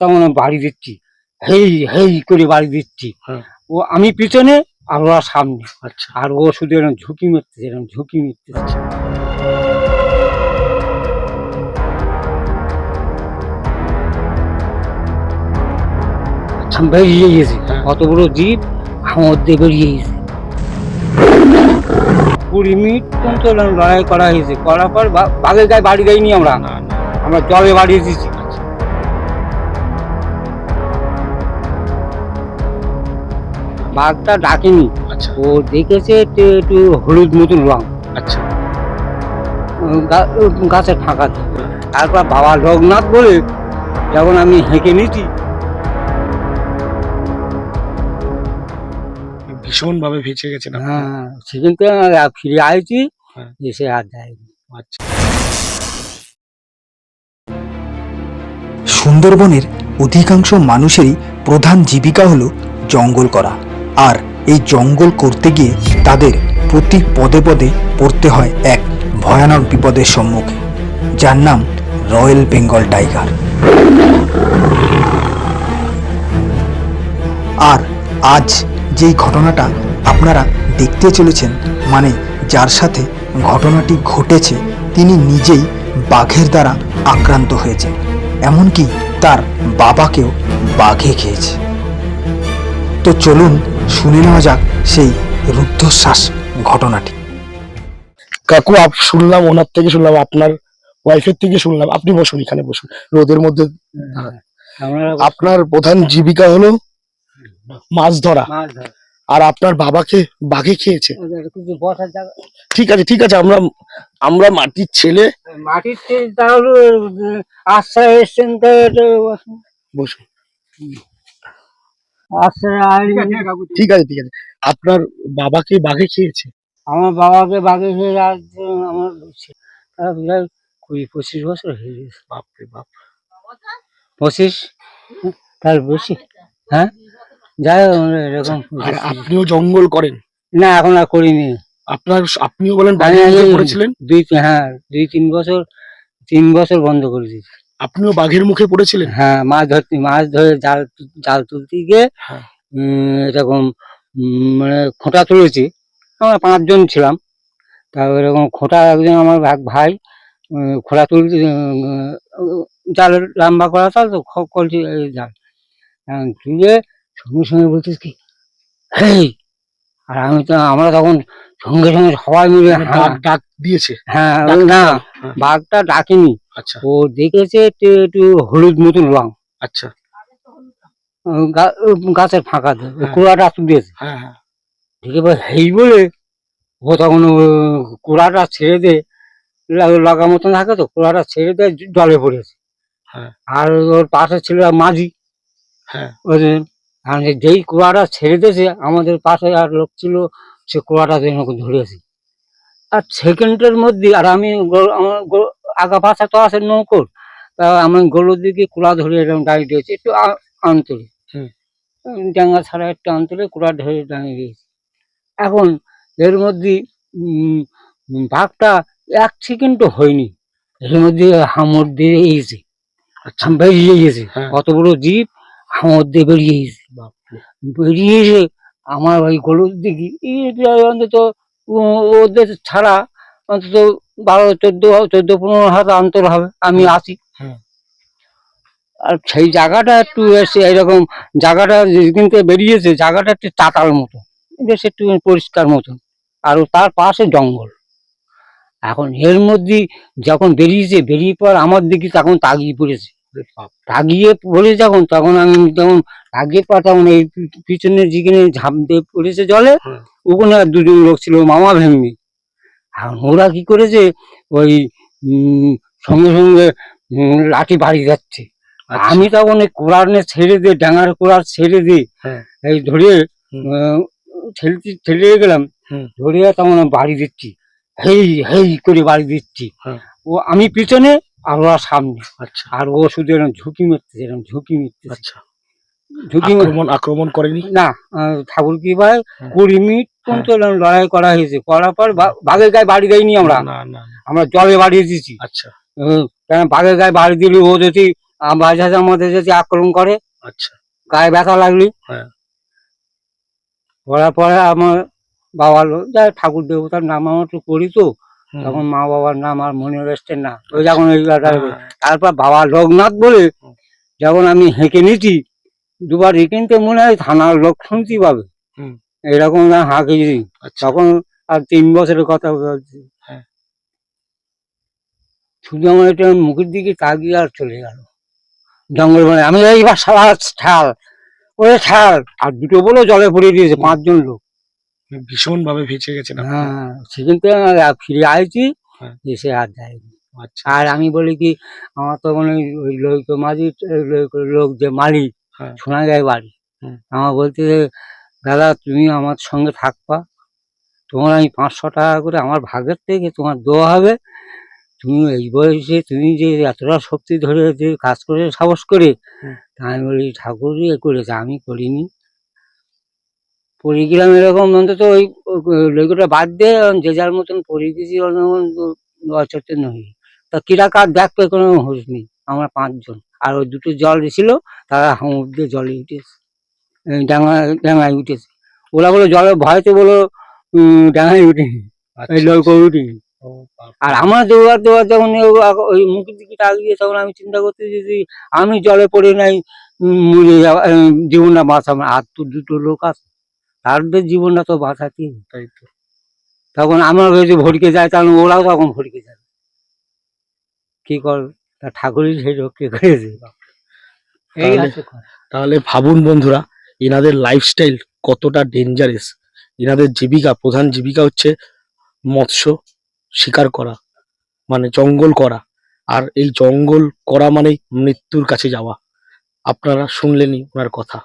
তেমন বাড়ি দিচ্ছি। হেই হেই করে বাড়ি দিচ্ছি। হ্যাঁ। ও আমি পিছনে আর ওরা সামনে। আচ্ছা। আর ও শুধু এরকম ঝুঁকি মারতেছে এরকম ঝুঁকি মারতেছে। আচ্ছা, বেরিয়ে গেছে। হ্যাঁ। কত বড় জীব আমার দিয়ে বেরিয়ে গেছে। কুড়ি মিনিট পর্যন্ত লড়াই করা হয়েছে। করার পর বাঘের গায়ে বাড়ি দেয়নি আমরা। আমরা জলে বাড়িয়ে দিয়েছি। বাঘটা ডাকেনি। আচ্ছা। ও দেখেছে একটু একটু হলুদ মতন রং। আচ্ছা। গাছের ফাঁকাতে তারপর বাবা লোকনাথ বলে যখন আমি হেঁকে নিয়েছি ভীষণ ভাবে ভেসে গেছেন হ্যাঁ থেকে আর ফিরে আইছি হ্যাঁ। এসে আর যায়নি। আচ্ছা। সুন্দরবনের অধিকাংশ মানুষেরই প্রধান জীবিকা হলো জঙ্গল করা। আর এই জঙ্গল করতে গিয়ে তাদের প্রতি পদে পদে পড়তে হয় এক ভয়ানক বিপদের সম্মুখে, যার নাম রয়্যাল বেঙ্গল টাইগার। আর আজ যেই ঘটনাটা আপনারা দেখতে চলেছেন মানে যার সাথে ঘটনাটি ঘটেছে, তিনি নিজেই বাঘের দ্বারা আক্রান্ত হয়েছেন। এমনকি তার বাবাকেও বাঘে খেয়েছে। তো চলুন শুনে নেওয়া যাক সেই রুদ্ধশ্বাস ঘটনাটি। কাকু আপ শুনলাম ওনার থেকে শুনলাম আপনার ওয়াইফের থেকে শুনলাম। আপনি বসুন এখানে বসুন। রোদের মধ্যে আপনার প্রধান জীবিকা হলো মাছ ধরা। আর আপনার বাবাকে বাঘে খেয়েছে। ঠিক আছে ঠিক আছে আমরা আমরা মাটির ছেলে। মাটির থেকে তাহলে আশ্রয় এসছেন তো বসুন। ঠিক আছে ঠিক আছে আপনার বাবাকে বাঘে খেয়েছে? আমার বাবাকে বাঘে খেয়ে আমার প্রায় কুড়ি পঁচিশ বছর হয়ে গেছে। বাপরে বাপ। পঁচিশ? তার বেশি। হ্যাঁ? যাই হোক, এরকম আপনিও জঙ্গল করেন? না এখন আর করিনি। আপনার আপনিও বলেন পড়েছিলেন দুই হ্যাঁ দুই তিন বছর তিন বছর বন্ধ করে দিয়েছি। আপনিও বাঘের মুখে পড়েছিলেন? হ্যাঁ মাছ ধরতে মাছ ধরে জাল জাল তুলতে গিয়ে হ্যাঁ। এরকম মানে খোঁটা তুলেছি। আমরা পাঁচজন ছিলাম। তা এরকম খোঁটা একজন আমার এক ভাই খোঁটা তুলতে জাল লম্বা করা তাল তো এই জাল। তুলে সঙ্গে সঙ্গে বলছিস কি হেই! আর আমি তো আমরা তখন সঙ্গে সঙ্গে সবাই মিলে মানে ডাক ডাক দিয়েছে? হ্যাঁ না হ্যাঁ। বাঘটা ডাকেনি। আচ্ছা। ও দেখেছে একটু হলুদ মতন রং। আচ্ছা। গাছের ওই হ্যাঁ। কুড়াটা তুলেছে হ্যাঁ হ্যাঁ। আছে হেই বলে ও তখন কুড়াটা ছেড়ে দে লাগা- মতন থাকে তো কুড়াটা ছেড়ে দিয়ে জলে পড়েছে। হ্যাঁ। আর ওর পাশে ছিল মাঝি। হ্যাঁ। যেই কুড়াটা ছেড়ে দিয়েছে আমাদের পাশে আর লোক ছিল সে কুড়াটা যেন ধরেছে। আর সেকেন্ডের মধ্যে আর আমি আমার আগা পাশা তো আছে নৌকোর। তা আমি গরুর দিকে কুড়া ধরে এরকম দাঁড়িয়ে দিয়েছি একটু আন্তরে। ডাঙ্গা ছাড়া একটু আন্তরে কুড়া ধরে দাঁড়িয়ে দিয়েছি এখন এর মধ্যে বাঘটা এক সেকেন্ডও হয়নি। এর মধ্যে হামর দিয়ে এসেছে। আচ্ছা। বেরিয়ে গেছে। হ্যাঁ। কত বড় জীব হামর দিয়ে বেরিয়ে গেছে। বেরিয়ে এসে আমার ওই গরুর দিকে এই অন্তত ওদের ছাড়া অন্তত বারো চোদ্দ চোদ্দ পনেরো হাত অন্তর হবে আমি আসি। আর সেই জায়গাটা একটু এসে এরকম জায়গাটা কিন্তু বেরিয়েছে জায়গাটা একটু চাতাল মতো বেশ একটু পরিষ্কার মতন। আর তার পাশে জঙ্গল। এখন এর মধ্যে যখন বেরিয়েছে বেরিয়ে পর আমার দিকে তখন তাগিয়ে পড়েছে। তাগিয়ে পড়ে যখন তখন আমি তখন তাগিয়ে পা তখন এই পি- পিছনের যেখানে ঝাঁপ দিয়ে পড়েছে জলে ওখানে আর দুজন লোক ছিল মামা ভেঙনি এখন ওরা কি করেছে ওই সঙ্গে সঙ্গে লাঠি বাড়ি যাচ্ছে আচ্ছা। আমি তখন ওই কোরআনে ছেড়ে দিয়ে ডাঙার কোরআন ছেড়ে দিয়ে হ্যাঁ। এই ধরে ঠেলতে ঠেলে গেলাম। ধরে তখন বাড়ি দিচ্ছি হেই হেই করে বাড়ি দিচ্ছি হ্যাঁ। ও আমি পিছনে আর ওরা সামনে আচ্ছা আর ও শুধু এরকম ঝুঁকি মারতেছে এরকম ঝুঁকি মারতেছে আচ্ছা ঝুঁকি আক্রমণ করেনি না ঠাকুর কি ভাই হ্যাঁ। কুড়ি মিনিট পর্যন্ত লড়াই করা হয়েছে। করার পর বাঘের গায়ে বাড়ি দেয়নি আমরা। না না না। আমরা জলে বাড়িয়ে দিয়েছি। আচ্ছা। কেন বাঘের গায়ে বাড়ি দিলে ও যদি মাঝে আমাদের যদি আক্রমণ করে আচ্ছা। গায়ে ব্যথা লাগলি। হ্যাঁ। পড়ার পরে আমার লোক যা ঠাকুর দেবতার নাম আমার একটু করি তো। তখন মা বাবার নাম আর মনে আসছে না। ওই যখন হ্যাঁ, তারপর বাবা লোকনাথ বলে যখন আমি হেঁকে নিচ্ছি দুবার এখানতে মনে হয় থানার লোক শুনতে পাবে। এরকম হাঁকে আচ্ছা। তখন আর তিন বছরের কথা বলছি। হ্যাঁ। শুধু আমার এটা মুখের দিকে তাকিয়ে আর চলে গেল। জঙ্গল বনে আমি এইবার সারা ঠাল ওরে ঠাল আর দুটো বলেও জলে পড়ে দিয়েছে পাঁচজন লোক। ভীষণ ভাবে ভেসে গেছে হ্যাঁ সেখান থেকে ফিরে আসছি হ্যাঁ। এসে আর যায়নি আচ্ছা। আর আমি বলি কি আমার তো মানে ওই লোক মাঝি লোক যে মালিক হ্যাঁ। শোনা যায় বাড়ি। আমার বলতে দাদা তুমি আমার সঙ্গে থাকবা। তোমার আমি পাঁচশো টাকা করে আমার ভাগের থেকে তোমার দেওয়া হবে। তুমি এই বয়সে তুমি যে এতটা শক্তি ধরে যে কাজ করে সাহস করে। তা আমি বলি ঠাকুরই এ করেছে আমি করিনি। পড়ে গেলাম এরকম অন্তত ওই লোকটা বাদ দিয়ে যে যার মতন পড়ে গেছি অচেতন হয়ে তা কিরা কার দেখবে কোনো হুঁশ নেই আমরা পাঁচজন। আর ওই দুটো জল ছিল তারা হামুর দিয়ে জলে উঠেছে ডাঙা ডাঙায় উঠেছে। ওরা বলো জলে ভয়তে বলো ডাঙায় উঠেনি। এই লোক উঠেনি। আর আমার দেওয়ার দেওয়ার যখন ওই মুখের দিকে তাকিয়ে তখন আমি চিন্তা করতে যদি আমি জলে পড়ে নাই মরে যাওয়া জীবনটা বাঁচাবো। আর তো দুটো লোক আছে তাদের জীবনটা তো বাঁচাতে তাই তো। তখন আমার যদি ভরকে যায় তাহলে ওরাও তখন ভরকে যাবে কি কর ঠাকুরই সেই রক্ষে করেছে। তাহলে ভাবুন বন্ধুরা এনাদের লাইফস্টাইল কতটা ডেঞ্জারাস এনাদের জীবিকা, প্রধান জীবিকা হচ্ছে মৎস্য শিকার করা মানে জঙ্গল করা। আর এই জঙ্গল করা মানে মৃত্যুর কাছে যাওয়া। আপনারা শুনলেনি ওনার কথা।